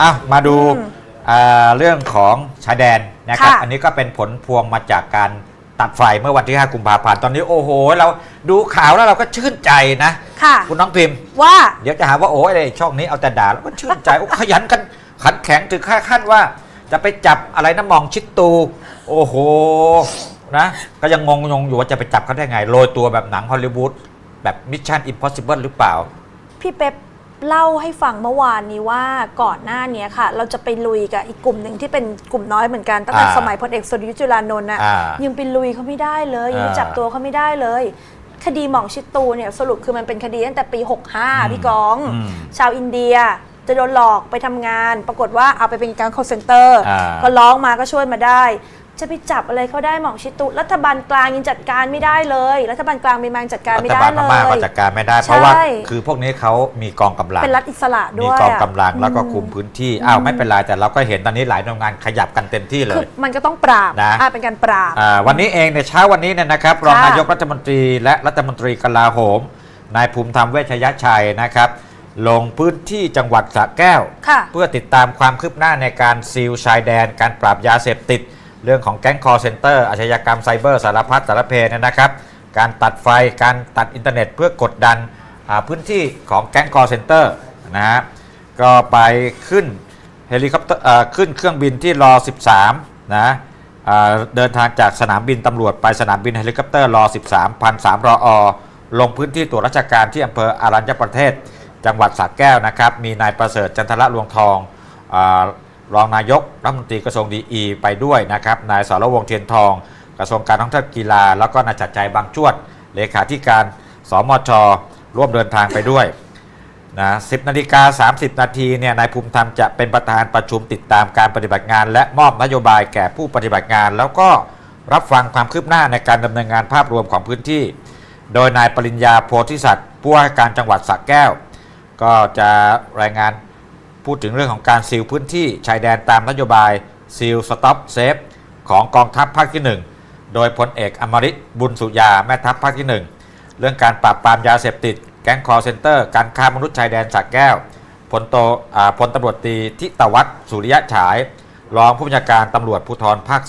อะมาดูอืมอ่าเรื่องของชายแดนนะครับ ค่ะ อันนี้ก็เป็นผลพวงมาจากการตัดไฟเมื่อวันที่ 5 กุมภาพันธ์ตอนนี้โอ้โห เราดูข่าวแล้วเราก็ชื่นใจนะ ค่ะ คุณน้องพิมพ์ ว่า เดี๋ยวจะหาว่าโอ้ยไอ้ช่องนี้เอาแต่ด่าแล้วก็ชื่นใจ โอ้ขยันกันขันแข็งถึงขั้นว่า จะไปจับอะไรนะมองชิดตู โอ้โหนะ ก็ยังงงงๆอยู่ว่าจะไปจับเขาได้ไงโรยตัวแบบหนังฮอลลีวูดแบบมิชชั่นอิมพอสิเบิลหรือเปล่า พี่เป๊ป เล่าให้ฟังเมื่อวานนี้ว่าก่อนหน้านี้ค่ะ เราจะไปลุยกับอีกกลุ่มหนึ่งที่เป็นกลุ่มน้อยเหมือนกันตั้งแต่อ่าสมัยพลเอกสุรยุทธ์จุลานนท์น่ะอ่ายังไปลุยเขาไม่ได้เลยยังอ่าจับตัวเขาไม่ได้เลย คดีหม่องชิดตูเนี่ยสรุปคือมันเป็นคดีตั้งแต่ปีอืม65 พี่กอง อืมชาวอินเดียจะโดนหลอกไปทำงาน ปรากฏว่าเอาไปเป็นการ call center อ่า ก็ร้องมาก็ช่วยมาได้ จะไปจับอะไรเขาได้หม่องชิดตูรัฐบาลกลางยังจัดการไม่ได้เลย รัฐบาลกลางมีมางจัดการไม่รัฐได้บาลพเลม่าก็ยจัดการไม่ได้ เพราะว่าใช่ คือพวกนี้เขามีกองกำลัง เป็นรัฐอิสระด้มีวยกองะกำลังแล้วก็อืมคุมพื้นที่ อ้าวไม่เป็นไรแต่เราก็เห็นตอนนี้หลายหน่วยงานขยับกันเต็มที่เลคือย มันก็ต้องปราบนะ อ่าเป็นการปราบ อ่าวันนี้เองในยเช้าวันนี้เนี่ยนะครับรองนายกรัฐมนตรีและรัฐมนตรีกลาโหมนายภูมิธรรมเวชยชัยนะครับ ลงพื้นที่จังหวัดสระแก้ว ค่ะ เพื่อติดตามความคืบหน้าในการซีลชายแดน การปราบยาเสพติด เรื่องของแก๊งคอร์เซนเตอร์อาชญากรรมไซเบอร์สารพัดสารเพเนี่ยนะครับ การตัดไฟการตัดอินเทอร์เน็ตเพื่อกดดันพื้นที่ของแก๊งคอร์เซนเตอร์นะฮะก็ไปขึ้นเฮลิคอปเตอร์ขึ้นเครื่องบินที่รอ 13 นะเดินทางจากสนามบินตำรวจไปสนามบินเฮลิคอปเตอร์รอ 13 พัน3รออลงพื้นที่ตรวจราชการที่อำเภออารัญญประเทศ จังหวัดสระแก้วนะครับ มีนายประเสริฐจันทระลวงทองอ รองนายกรัฐมนตรีกระทรวงดีอีไปด้วยนะครับนายสรวงเทียนทอง กระทรวงการท่องเที่ยวกีฬา แล้วก็นายจัดใจบางจวด เลขาธิการสมชร่วมเดินทางไปด้วยนะ10นาฬิกา30 นาทีเนี่ยนายภูมิธรรมจะเป็นประธานประชุมติดตามการปฏิบัติงาน และมอบนโยบายแก่ผู้ปฏิบัติงาน แล้วก็รับฟังความคืบหน้าในการดำเนินงานภาพรวมของพื้นที่ โดยนายปริญญาโพธิสัตว์ผู้ว่าการจังหวัดสระแก้ว ก็จะรายงาน พูดถึงเรื่องของการซีลพื้นที่ชายแดนตามนโยบายซีลสต็อปเซฟของกองทัพภาคที่ 1 โดยพลเอกอมริตบุญสุยาแม่ทัพภาคที่ 1 เรื่องการปราบปรามยาเสพติด แก๊งคอร์เซนเตอร์ การค้ามนุษย์ชายแดนสักแก้วพลโตอ่าพลตำรวจตรีทิตวัฒน์สุริยะฉาย รองผู้บัญชาการตำรวจภูธรภาค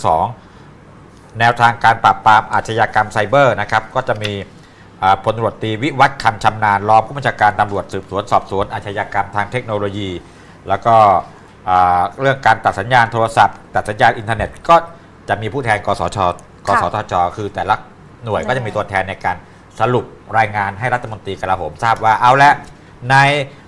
2 แนวทางการปราบปรามอาชญากรรมไซเบอร์นะครับก็จะมีพลตำรวจตรีวิวัฒน์คำชำนาญรองผู้บัญชาการตำรวจสืบสวนสอบสวนอาชญากรรมทางเทคโนโลยี แล้วก็อ่าเรื่องการตัดสัญญาณโทรศัพท์ ตัดสัญญาณอินเทอร์เน็ต ก็จะมีผู้แทนกสชกสทช คือแต่ละหน่วยก็จะมีตัวแทนในการสรุปรายงานให้รัฐมนตรีกลาโหมทราบว่าเอาละใน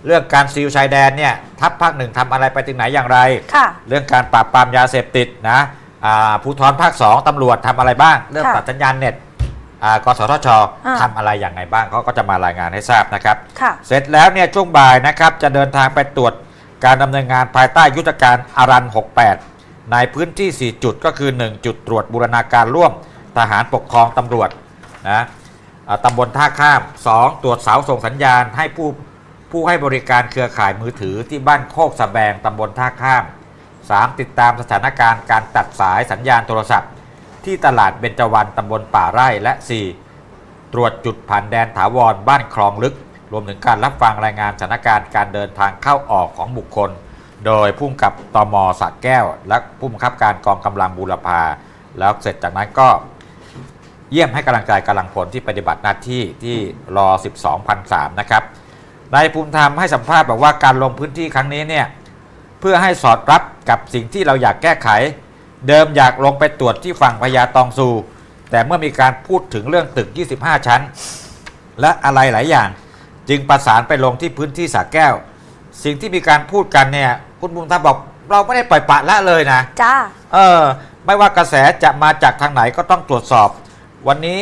เรื่องการซีลชายแดนเนี่ยทัพภาคหนึ่งทำอะไรไปถึงไหนอย่างไรค่ะเรื่องการปราบปรามยาเสพติดนะอ่าภูธรภาค2ตำรวจทำอะไรบ้าง เรื่องค่ะตัดสัญญาณเน็ตอ่ากสทชอ่าทำอะไรอย่างไรบ้างเขาก็จะมารายงานให้ทราบนะครับค่ะเสร็จแล้วเนี่ยช่วงบ่ายนะครับจะเดินทางไปตรวจ การดำเนินงานภายใต้ยุทธการอารัน 68 ในพื้นที่ 4 จุดก็คือ 1 จุดตรวจบูรณาการร่วมทหารปกครองตำรวจนะตำบลท่าข้าม 2 ตรวจเสาส่งสัญญาณให้ผู้ผู้ให้บริการเครือข่ายมือถือที่บ้านโคกสะแบงตำบลท่าข้าม 3. ติดตามสถานการณ์การตัดสายสัญญาณโทรศัพท์ ที่ตลาดเบญจวรรณตำบลป่าไร่และ 4. ตรวจจุดผ่านแดนถาวรบ้านคลองลึก รวมถึงการรับฟังรายงานสถานการณ์การเดินทางเข้าออกของบุคคล โดยผู้กำกับตมสระแก้ว และผู้บังคับการกองกำลังบูรพา แล้วเสร็จจากนั้นก็เยี่ยมให้กำลังใจกำลังพลที่ปฏิบัติหน้าที่ที่รอ 12 0 0 นะครับนายภูมิธรรมให้สัมภาษณ์บอกว่าการลงพื้นที่ครั้งนี้เนี่ยเพื่อให้สอดรับกับสิ่งที่เราอยากแก้ไข เดิมอยากลงไปตรวจที่ฝั่งพญาตองซู แต่เมื่อมีการพูดถึงเรื่องตึก 25 ชั้น และอะไรหลายอย่าง จึงประสานไปลงที่พื้นที่สระแก้ว สิ่งที่มีการพูดกันเนี่ยคุณบุญธรรมบอกเราไม่ได้ปล่อยปละละเลยนะจ้าเออ ไม่ว่ากระแสจะมาจากทางไหนก็ต้องตรวจสอบ วันนี้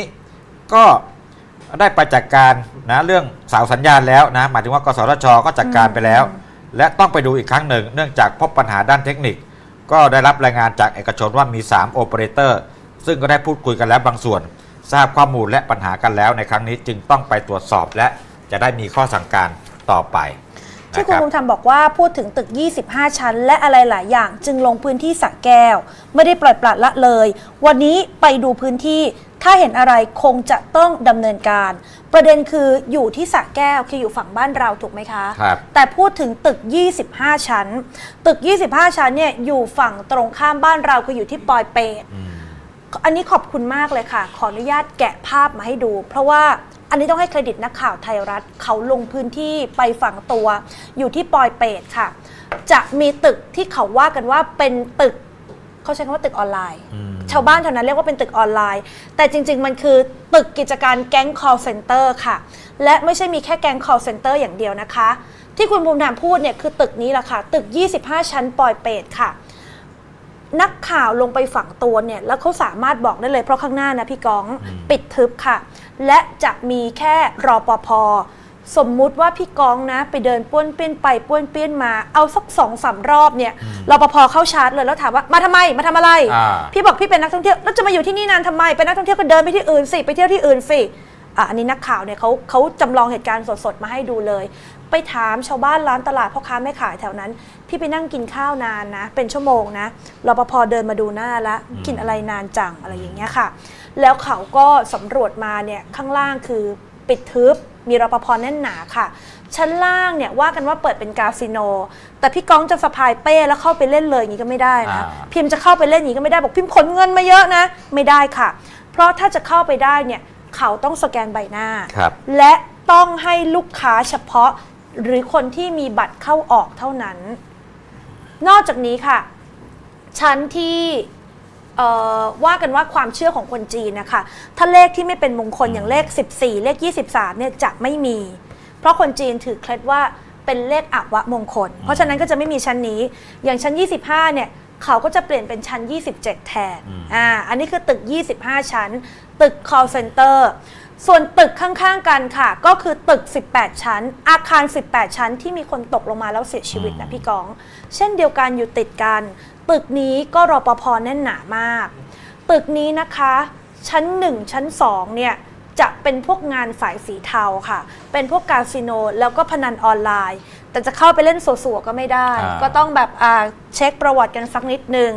ก็ได้ไปจัดการนะเรื่องเสาสัญญาณแล้วนะหมายถึงว่ากสทชก็จัดการไปแล้ว และต้องไปดูอีกครั้งหนึ่ง เนื่องจากพบปัญหาด้านเทคนิค ก็ได้รับรายงานจากเอกชนว่ามี3โอเปอเรเตอร์ซึ่งก็ได้พูดคุยกันแล้วบางส่วน ทราบข้อมูลและปัญหากันแล้วในครั้งนี้จึงต้องไปตรวจสอบและ จะได้มีข้อสั่งการต่อไปที่นะคุคณรับภูมิธรรมบอกว่าพูดถึงตึก 25 ชั้น และอะไรหลายอย่าง จึงลงพื้นที่สระแก้ว ไม่ได้ปล่อยปละละเลย วันนี้ไปดูพื้นที่ถ้าเห็นอะไรคงจะต้องดำเนินการ ประเด็นคืออยู่ที่สระแก้วคืออยู่ฝั่งบ้านเราถูกไหมคะครับแต่พูดถึงตึก 25 ชั้น ตึก 25 ชั้นเนี่ยอยู่ฝั่งตรงข้ามบ้านเราคืออยู่ที่ปอยเปตอืมอันนี้ขอบคุณมากเลยค่ะ ขออนุญาตแกะภาพมาให้ดู เพราะว่า อันนี้ต้องให้เครดิตนักข่าวไทยรัฐเขาลงพื้นที่ไปฝังตัว อยู่ที่ปอยเปตค่ะ จะมีตึกที่เขาว่ากันว่าเป็นตึกเขาใช้คำว่าตึกออนไลน์อืมชาวบ้านแถวนั้นเรียกว่าเป็นตึกออนไลน์ แต่จริง ๆ มันคือตึกกิจการแก๊ง call center ค่ะ และไม่ใช่มีแค่แก๊ง call center อย่างเดียวนะคะ ที่คุณภูมิธรรมพูดเนี่ยคือตึกนี้แหละค่ะ ตึก 25 ชั้นปอยเปตค่ะ นักข่าวลงไปฝังตัวเนี่ย แล้วเขาสามารถบอกได้เลยเพราะข้างหน้านะพี่ก้องอืมปิดทึบค่ะ และจะมีแค่รอปภสมมุติว่าพี่ก้องนะ ไปเดินป้วนเปี้ยนไปป้วนเปี้ยนมาเอาสักสองสามรอบเนี่ยรอปภเข้าชาร์จเลยแล้วถามว่ามาทำไมมาทำอะไรอ่าพี่บอกพี่เป็นนักท่องเที่ยวแล้วจะมาอยู่ที่นี่นานทำไมเป็นนักท่องเที่ยวก็เดินไปที่อื่นสิไปเที่ยวที่อื่นสิอะอันนี้นักข่าวเนี่ยเขาเขาจำลองเหตุการณ์สดๆมาให้ดูเลย ไปถามชาวบ้านร้านตลาดพ่อค้าแม่ขายแถวนั้น พี่ไปนั่งกินข้าวนานนะ เป็นชั่วโมงนะรปภเดินมาดูหน้าละกินอะไรนานจังอะไรอย่างเงี้ยค่ะ แล้วเขาก็สำรวจมาเนี่ยข้างล่างคือปิดทึบมีรปภแน่นหนาค่ะ ชั้นล่างเนี่ยว่ากันว่าเปิดเป็นคาสิโน แต่พี่ก้องจะสะพายเป้แล้วเข้าไปเล่นเลยอย่างนี้ก็ไม่ได้นะ อ่า พิมพ์จะเข้าไปเล่นอย่างนี้ก็ไม่ได้บอกพิมพ์ขนเงินมาเยอะนะ ไม่ได้ค่ะ เพราะถ้าจะเข้าไปได้เนี่ยเขาต้องสแกนใบหน้า ครับ และต้องให้ลูกค้าเฉพาะ หรือคนที่มีบัตรเข้าออกเท่านั้น นอกจากนี้ค่ะ ชั้นที่เอ่อว่ากันว่าความเชื่อของคนจีนนะคะ ถ้าเลขที่ไม่เป็นมงคลอย่างเลข 14 เลข 23เนี่ยจะไม่มี เพราะคนจีนถือเคล็ดว่าเป็นเลขอับวะมงคล เพราะฉะนั้นก็จะไม่มีชั้นนี้ อย่างชั้น 25เนี่ยเขาก็จะเปลี่ยนเป็นชั้น 27 แทนอืมอ่า อันนี้คือตึก 25 ชั้น ตึก call center ส่วนตึกข้างๆกันค่ะ ก็คือตึก 18 ชั้น อาคาร 18 ชั้นที่มีคนตกลงมาแล้วเสียชีวิตนะพี่กอง เช่นเดียวกันอยู่ติดกัน ตึกนี้ก็รอปภแน่นหนามาก ตึกนี้นะคะ ชั้น 1 ชั้น 2 เนี่ยจะเป็นพวกงานสายสีเทาค่ะ เป็นพวกคาสิโนแล้วก็พนันออนไลน์ แต่จะเข้าไปเล่นสัวๆก็ไม่ได้อ่าก็ต้องแบบอ่าเช็คประวัติกันสักนิดนึง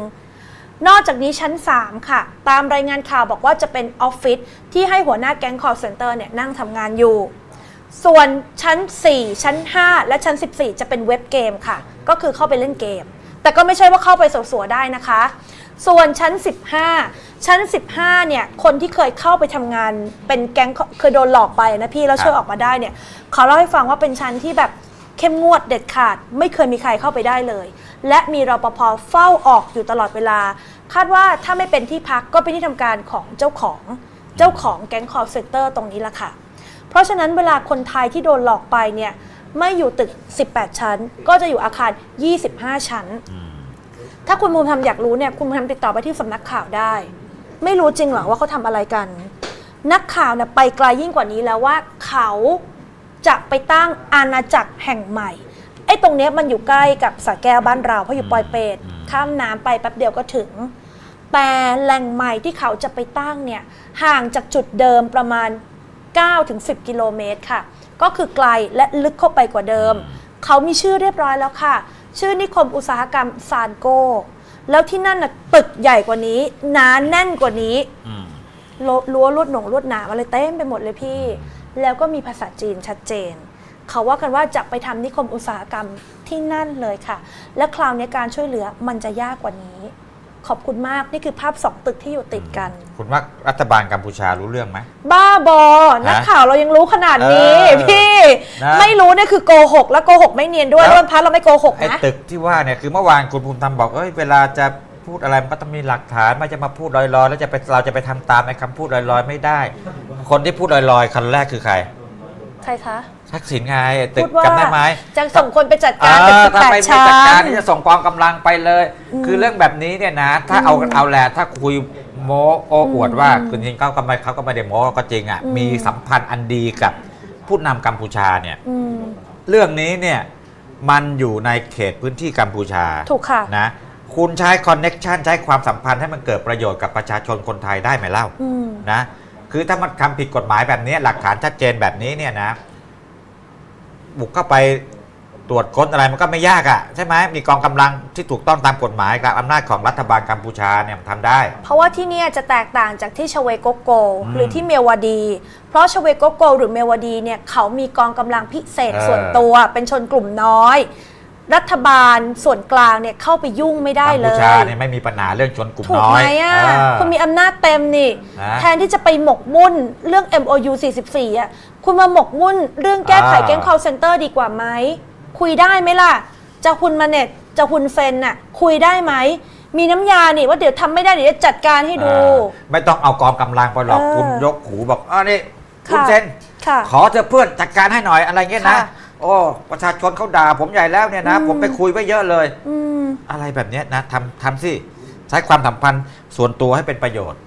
นอกจากนี้ชั้น 3 ค่ะ ตามรายงานข่าวบอกว่าจะเป็นออฟฟิศที่ให้หัวหน้าแก๊ง call center เนี่ยนั่งทำงานอยู่ ส่วนชั้น 4 ชั้น 5 และชั้น 14 จะเป็นเว็บเกมค่ะ ก็คือเข้าไปเล่นเกม แต่ก็ไม่ใช่ว่าเข้าไปสัวๆได้นะคะ ส่วนชั้น 15 ชั้น 15 เนี่ย คนที่เคยเข้าไปทำงานเป็นแก๊งเคยโดนหลอกไปนะพี่แล้วช่วยออกมาได้เนี่ยเขาเล่าให้ฟังว่าเป็นชั้นที่แบบเข้มงวดเด็ดขาด ไม่เคยมีใครเข้าไปได้เลย และมีรปภเฝ้าออกอยู่ตลอดเวลา คาดว่าถ้าไม่เป็นที่พักก็เป็นที่ทำการของเจ้าของเจ้าของแก๊ง call center ตรงนี้ละค่ะ เพราะฉะนั้นเวลาคนไทยที่โดนหลอกไปเนี่ยไม่อยู่ตึก 18 ชั้น ก็จะอยู่อาคาร 25 ชั้นอืมถ้าคุณภูมิธรรมอยากรู้เนี่ยคุณภูมิธรรมติดต่อไปที่สำนักข่าวได้ ไม่รู้จริงเหรอว่าเขาทำอะไรกัน นักข่าวเนี่ยไปไกลยิ่งกว่านี้แล้วว่าเขาจะไปตั้งอาณาจักรแห่งใหม่ไอ้ตรงเนี้ยมันอยู่ใกล้กับสระแก้วบ้านเราเพราะอยู่ปอยเปตข้ามน้ำไปแป๊บเดียวก็ถึง แต่แหล่งใหม่ที่เขาจะไปตั้งเนี่ยห่างจากจุดเดิมประมาณ 9-10 กิโลเมตรค่ะ ก็คือไกลและลึกเข้าไปกว่าเดิม เขามีชื่อเรียบร้อยแล้วค่ะ ชื่อนิคมอุตสาหกรรมซานโก แล้วที่นั่นน่ะตึกใหญ่กว่านี้หนาแน่นกว่านี้อืมโลรั้วลวดหนงลวดหนามอะไรเต็มไปหมดเลยพี่ แล้วก็มีภาษาจีนชัดเจน เขาว่ากันว่าจะไปทำนิคมอุตสาหกรรมที่นั่นเลยค่ะ และคราวนี้การช่วยเหลือมันจะยากกว่านี้ ขอบคุณมากนี่คือภาพสองตึกที่อยู่ติดกัน คุณว่ารัฐบาลกัมพูชารู้เรื่องไหม บ้าบอ นักข่าวเรายังรู้ขนาดนี้เออพี่นะไม่รู้เนี่ยคือโกหก และโกหกไม่เนียนด้วยแล้วเรื่องพัดเราไม่โกหกไอ้นะตึกที่ว่าเนี่ยคือเมื่อวานคุณภูมิธรรมบอกเอ้ยเวลาจะพูดอะไรมันก็ต้องมีหลักฐานไม่จะมาพูดลอยๆ แล้วจะไปเราจะไปทำตามไอ้คำพูดลอยๆ ไม่ได้ คนที่พูดลอยๆคนแรกคือใคร ใครคะ ทักษิณไงไอ้ตึพูกดว่าจำได้ไหมจะส่งคนไปจัดเอการตึกอสิบถ้าแปดไปชั้จัดการนที่จะส่งกองกำลังไปเลย คือเรื่องแบบนี้เนี่ยนะ ถ้าเอาเอาแหละถ้าคุยโมโอ้อวดว่าคือจริงๆเขาก็ไม่เขาก็ไม่ได้โมก็จริงอะอืม มีสัมพันธ์อันดีกับผู้นำกัมพูชาเนี่ย อืม เรื่องนี้เนี่ยมันอยู่ในเขตพื้นที่กัมพูชาถูกค่ะ นะคุณใช้คอนเน็ชันใช้ความสัมพันธ์ให้มันเกิดประโยชน์กับประชาชนคนไทยได้ไหมเล่าอืม นะคือถ้ามันทำผิดกฎหมายแบบนี้หลักฐานชัดเจนแบบนี้เนี่ยนะ บุกเข้าไปตรวจค้นอะไรมันก็ไม่ยากอะ่ะใช่ไหมมีกองกำลังที่ถูกต้องตามกฎหมายกับอำนาจของรัฐบาลกัมพูชาเนี่ยมันทำได้ เพราะว่าที่เนี่ยจะแตกต่างจากที่ชเวโกโก อืมหรือที่เมวดี เพราะชเวโกโก หรือเมวดีเนี่ยเขามีกองกำลังพิเศษเออ ส่วนตัวเป็นชนกลุ่มน้อย รัฐบาลส่วนกลางเนี่ยเข้าไปยุ่งไม่ได้กัมเลพูชายเนี่ยไม่มีปัญหาเรื่องชนกลุ่มถูกน้อไหมยอะเออคุณมีอำนาจเต็มนี่นะแทนที่จะไปหมกมุ่นเรื่อง MOU 44อะคุณมาหมกมุ่นเรื่องแก้ไขอ่าแก๊ง call center ดีกว่าไหม คุยได้ไหมล่ะ จะคุณมาเน็ตจะคุณเฟนน่ะคุยได้ไหมมีน้ำยานี่ว่าเดี๋ยวทำไม่ได้เดี๋ยวจะจัดการให้ดูอ่าไม่ต้องเอากองกำลังไปหรอกเออคุณยกหูบอกอ้าวนี่คุณค่ะเซนค่ะขอเธอะเพื่อนจัดการให้หน่อยอะไรเงี้ยนะค่ะ โอ้ประชาชนเขาด่าผมใหญ่แล้วเนี่ยนะอืมผมไปคุยไว้เยอะเลย อืม อะไรแบบเนี้ยนะทำทำสิ ใช้ความสัมพันธ์ส่วนตัวให้เป็นประโยชน์